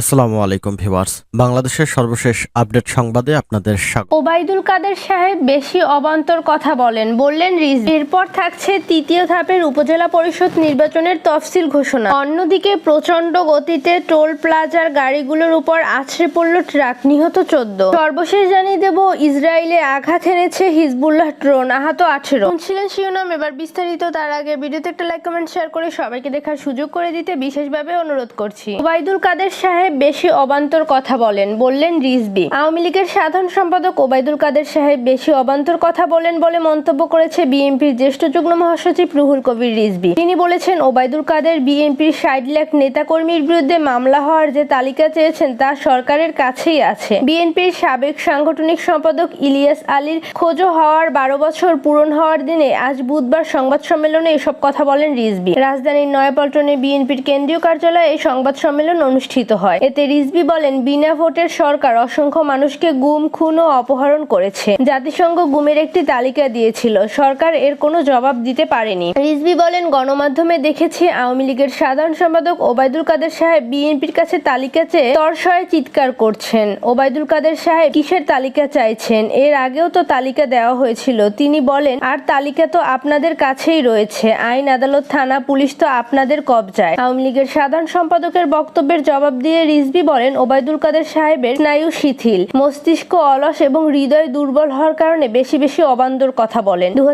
আসসালামু আলাইকুম ভিউয়ার্স। বাংলাদেশের সর্বশেষ আপডেট সংবাদে আপনাদের স্বাগত। ওবায়দুল কাদের সাহেব বেশি অবান্তর কথা বলেন, বললেন রিজ এরপর থাকছে তৃতীয় ধাপের উপজেলা পরিষদ নির্বাচনের তফসিল ঘোষণা। অন্যদিকে প্রচণ্ড গতিতে টোল প্লাজার গাড়িগুলোর উপর আছড়ে পড়ল ট্রাক, নিহত চোদ্দ। সর্বশেষ জানিয়ে দেব, ইসরায়েলে আঘাত এনেছে হিজবুল্লাহ ড্রোন, আহত আঠেরো। শুনছিলেন শিরোনাম, এবার বিস্তারিত তার আগে ভিডিওতে একটা লাইক, কমেন্ট, শেয়ার করে সবাইকে দেখার সুযোগ করে দিতে বিশেষভাবে অনুরোধ করছি। ওবাইদুল কাদের সাহেব বেশি অবান্তর কথা বলেন, বললেন রিজবি। আওয়ামী লীগের সাধারণ সম্পাদক ওবায়দুল কাদের সাহেব বেশি অবান্তর কথা বলেন বলে মন্তব্য করেছে বিএনপির জ্যেষ্ঠ যুগ্ম মহাসচিব রুহুল কবির রিজবি। তিনি বলেছেন, ওবায়দুল কাদের বিএনপির ষাট লাখ নেতাকর্মীর বিরুদ্ধে মামলা হওয়ার যে তালিকা চেয়েছেন তা সরকারের কাছেই আছে। বিএনপির সাবেক সাংগঠনিক সম্পাদক ইলিয়াস আলীর খোঁজো হওয়ার বারো বছর পূরণ হওয়ার দিনে আজ বুধবার সংবাদ সম্মেলনে এসব কথা বলেন রিজবি। রাজধানীর নয়াপল্টনে বিএনপির কেন্দ্রীয় কার্যালয়ে এই সংবাদ সম্মেলন অনুষ্ঠিত হয়। এতে রিজবি বলেন, বিনা ভোটের সরকার অসংখ্য মানুষকে গুম, খুন ও অপহরণ করেছে। জাতিসংঘ গুমের একটি তালিকা দিয়েছিল। সরকার এর কোনো জবাব দিতে পারেনি। রিজবি বলেন, গণমাধ্যমে দেখেছি আওয়ামী লীগের সাধারণ সম্পাদক ওবায়দুল কাদের সাহেব বিএনপির কাছে তালিকা চেয়ে তরসয়ে চিৎকার করছেন। ওবায়দুল কাদের সাহেব কিসের তালিকা চাইছেন? এর আগেও তো তালিকা দেওয়া হয়েছিল। তিনি বলেন, আর তালিকা তো আপনাদের কাছেই রয়েছে। আইন আদালত, থানা, পুলিশ তো আপনাদের কবজায়। আওয়ামী লীগের সাধারণ সম্পাদকের বক্তব্যের জবাব দিয়ে রিজবি বলেন ওবায়দুল কাদের সাহেবের স্নায়ু শিথিল, মস্তিষ্ক অলস এবং হৃদয় দুর্বল হওয়ার কারণে বেশি বেশি অবান্দর কথা বলেন। দু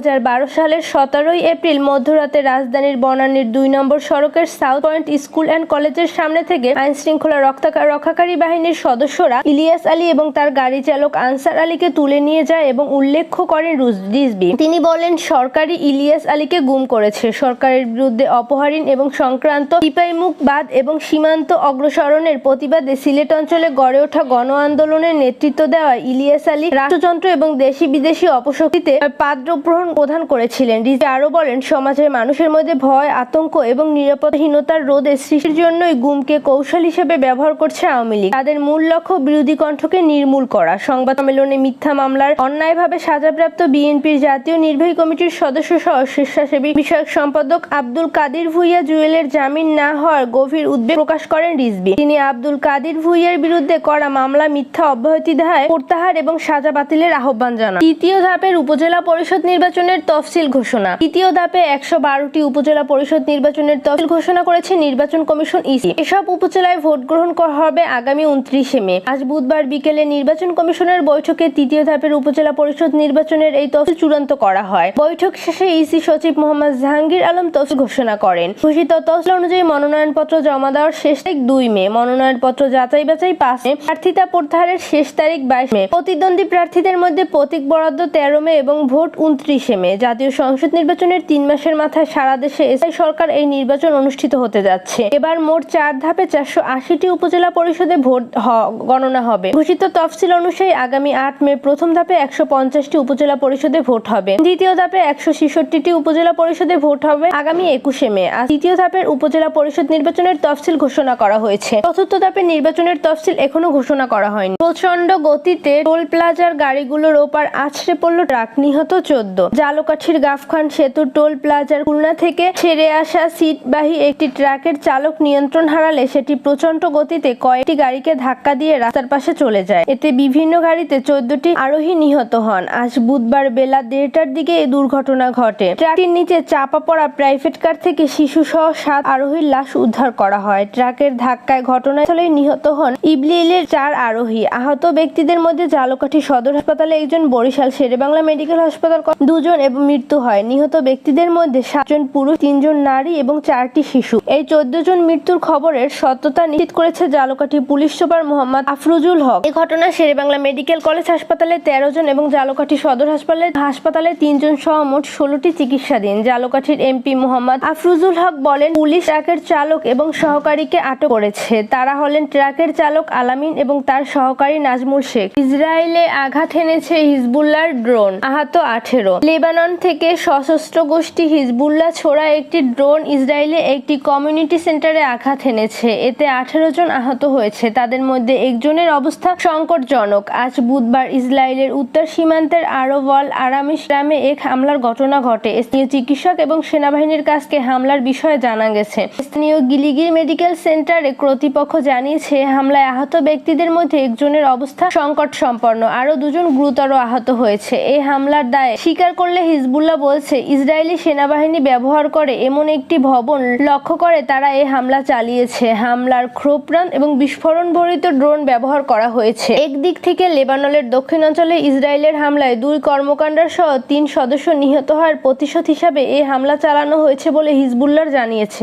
সালের সতেরোই এপ্রিল মধ্যরাতে রাজধানীর বনানীর দুই নম্বর সড়কের সাউথ পয়েন্ট স্কুল অ্যান্ড কলেজের সামনে থেকে আইন শৃঙ্খলা রক্ষা- রক্ষাকারী বাহিনীর সদস্যরা ইলিয়াস আলী এবং তার গাড়ি চালক আনসার আলীকে তুলে নিয়ে যায় এবং উল্লেখ করেন রুজ- রিজভী। তিনি বলেন সরকারি ইলিয়াস আলীকে গুম করেছে। সরকারের বিরুদ্ধে অপহরণ এবং সংক্রান্ত টিপাইমুখ বাদ এবং সীমান্ত অগ্রসরণের প্রতিবাদে সিলেট অঞ্চলে গড়ে ওঠা গণ আন্দোলনের নেতৃত্ব দেওয়া ইলিয়াস আলী রাষ্ট্রযন্ত্র এবং দেশি বিদেশি অপশক্তিতে পাদ্রগ্রহণ প্রদান করেছিলেন। রিজভী আরও বলেন, সমাজের মানুষের মধ্যে ভয়, আতঙ্ক এবং নিরাপত্তাহীনতার রোধে সৃষ্টির জন্যই গুমকে কৌশল হিসেবে ব্যবহার করছে আওয়ামী লীগ। তাদের মূল লক্ষ্য বিরোধী কণ্ঠকে নির্মূল করা। সংবাদ সম্মেলনে মিথ্যা মামলার অন্যায়ভাবে সাজাপ্রাপ্ত বিএনপির জাতীয় নির্বাহী কমিটির সদস্য সহ স্বেচ্ছাসেবী বিষয়ক সম্পাদক আব্দুল কাদির ভুইয়া জুয়েলের জামিন না হওয়ার গভীর উদ্বেগ প্রকাশ করেন রিজবি তিনি আব্দুল কাদির ভুইয়ার বিরুদ্ধে করা মামলা মিথ্যা অব্যাহতি দেয় প্রত্যাহার এবং সাজা বাতিলের আহ্বান জানান। তৃতীয় ধাপের উপজেলা পরিষদ নির্বাচনের তফসিল ঘোষণা। তৃতীয় ধাপে একশো উপজেলা পরিষদ নির্বাচনের তফসিল ঘোষণা করেছে নির্বাচন কমিশন ইসি। এসব উপজেলায় ভোট গ্রহণ হবে আগামী উনত্রিশে মে। আজ বুধবার বিকেলে নির্বাচন কমিশনের বৈঠকে তৃতীয় ধাপের উপজেলা পরিষদ নির্বাচনের এই তফসিল চূড়ান্ত করা হয়। বৈঠক শেষে ইসি সচিব মোহাম্মদ জাহাঙ্গীর আলম তফসিল ঘোষণা করেন। ঘোষিত তফসিল অনুযায়ী মনোনয়নপত্র জমা দেওয়ার শেষ দুই মে। মনোনয়নপত্র যাচাই বাছাই পাঁচ প্রার্থিতা প্রত্যাহারের শেষ তারিখ বাইশ মে। প্রতিদ্বন্দ্বী প্রার্থীদের মধ্যে প্রতীক বরাদ্দ তেরো মে এবং ভোট উনত্রিশে মে। জাতীয় সংসদ নির্বাচনের তিন মাসের মাথায় সারা দেশে এসআই সরকার এই নির্বাচন অনুষ্ঠিত হতে যাচ্ছে। এবার মোট চার ধাপে চারশো আশিটি উপজেলা পরিষদে ভোট গণনা হবে। ঘোষিত তফসিল অনুযায়ী আগামী আট মে প্রথম ধাপে একশো পঞ্চাশটি উপজেলা পরিষদে ভোট হবে। দ্বিতীয় ধাপে একশো ছেষট্টিটি উপজেলা পরিষদে ভোট হবে আগামী একুশে মে। আর তৃতীয় ধাপের উপজেলা পরিষদ নির্বাচনের তফসিল ঘোষণা করা হয়েছে। চতুর্থ ধাপের নির্বাচনের তফসিল এখনও ঘোষণা করা হয়নি। প্রচণ্ড গতিতে টোল প্লাজার গাড়িগুলোর ওপর আছড়ে পড়ল ট্রাক নিহত চোদ্দ। জালকাঠির গাফখান সেতু টোল প্লাজার খুলনা থেকে ছেড়ে আসা সিটবাহী একটি ট্রাকের চালক নিয়ন্ত্রণ হারালে সেটি প্রচণ্ড গতিতে কয়েকটি গাড়িকে ধাক্কা দিয়ে রাস্তার পাশে চলে যায়। এতে বিভিন্ন গাড়িতে চোদ্দটি আরোহী নিহত হন। আজ বুধবার বেলা দেড়টার দিকে এই দুর্ঘটনা ঘটে। ট্রাকটির নিচে চাপা পড়া প্রাইভেট কার থেকে শিশু সহ সাত আরোহীর লাশ উদ্ধার করা হয়। ট্রাকের ধাক্কায় ঘটনাস্থলে নিহত হন ইবলিলের চার আরোহী। আহত ব্যক্তিদের মধ্যে জালকাঠি সদর হাসপাতালে একজন, বরিশাল শেরেবাংলা মেডিকেল হাসপাতাল দুজন এবং মৃত্যু হয়। নিহত ব্যক্তিদের মধ্যে সাতজন পুরুষ, তিনজন নারী এবং চারটি শিশু। এই চোদ্দ জন মৃত্যুর খবরের সত্যতা নিশ্চিত করেছে জালকাঠি পুলিশ সুপার মোহাম্মদ আফরুজুল হক। এই ঘটনা শেরেবাংলা মেডিকেল কলেজ হাসপাতালে তেরো জন এবং জালকাঠি সদর হাসপাতালে হাসপাতালে তিনজন সহ মোট ষোলোটি চিকিৎসাধীন। জালকাঠির এমপি মোহাম্মদ আফরুজুল হক বলেন, পুলিশ ট্রাকের চালক এবং সহকারীকে আটক করেছে। তারা হলেন ট্রাকের চালক আলামিন এবং তার সহকারী নাজমুল শেখ। ইসরায়েলে আঘাত এনেছে হিজবুল্লাহর ড্রোন, আহত আঠেরো। লেবানন থেকে সশস্ত্র গোষ্ঠী হিজবুল্লাহ ছোড়া একটি ড্রোন ইসরায়েলে একটি কমিউনিটি সেন্টারে আঘাত এনেছে। এতে আঠেরো জন আহত হয়েছে। তাদের মধ্যে একজনের অবস্থা সংকটজনক। আজ বুধবার ইসরায়েলের উত্তর সীমান্তের আরোবল আরামিশ গ্রামে এক হামলার ঘটনা ঘটে। স্থানীয় চিকিৎসক এবং সেনাবাহিনীর কাছকে হামলার বিষয়ে জানা গেছে। স্থানীয় গিলিগির মেডিকেল সেন্টারে কর্তৃপক্ষ কর্তৃপক্ষ জানিয়েছে, হামলায় আহত ব্যক্তিদের মধ্যে একজনের অবস্থা সংকট সম্পন্ন আরও দুজন গুরুতর আহত হয়েছে। এই হামলার দায়ে স্বীকার করলে হিজবুল্লাহ বলছে, ইসরায়েলি সেনাবাহিনী ব্যবহার করে এমন একটি ভবন লক্ষ্য করে তারা এই হামলা চালিয়েছে। হামলার ক্ষোপ্রাণ এবং বিস্ফোরণ ভরিত ড্রোন ব্যবহার করা হয়েছে। একদিক থেকে লেবাননের দক্ষিণাঞ্চলে ইসরায়েলের হামলায় দুই কর্মকাণ্ডের সহ তিন সদস্য নিহত হওয়ার প্রতিশোধ হিসাবে এই হামলা চালানো হয়েছে বলে হিজবুল্লাহ জানিয়েছে।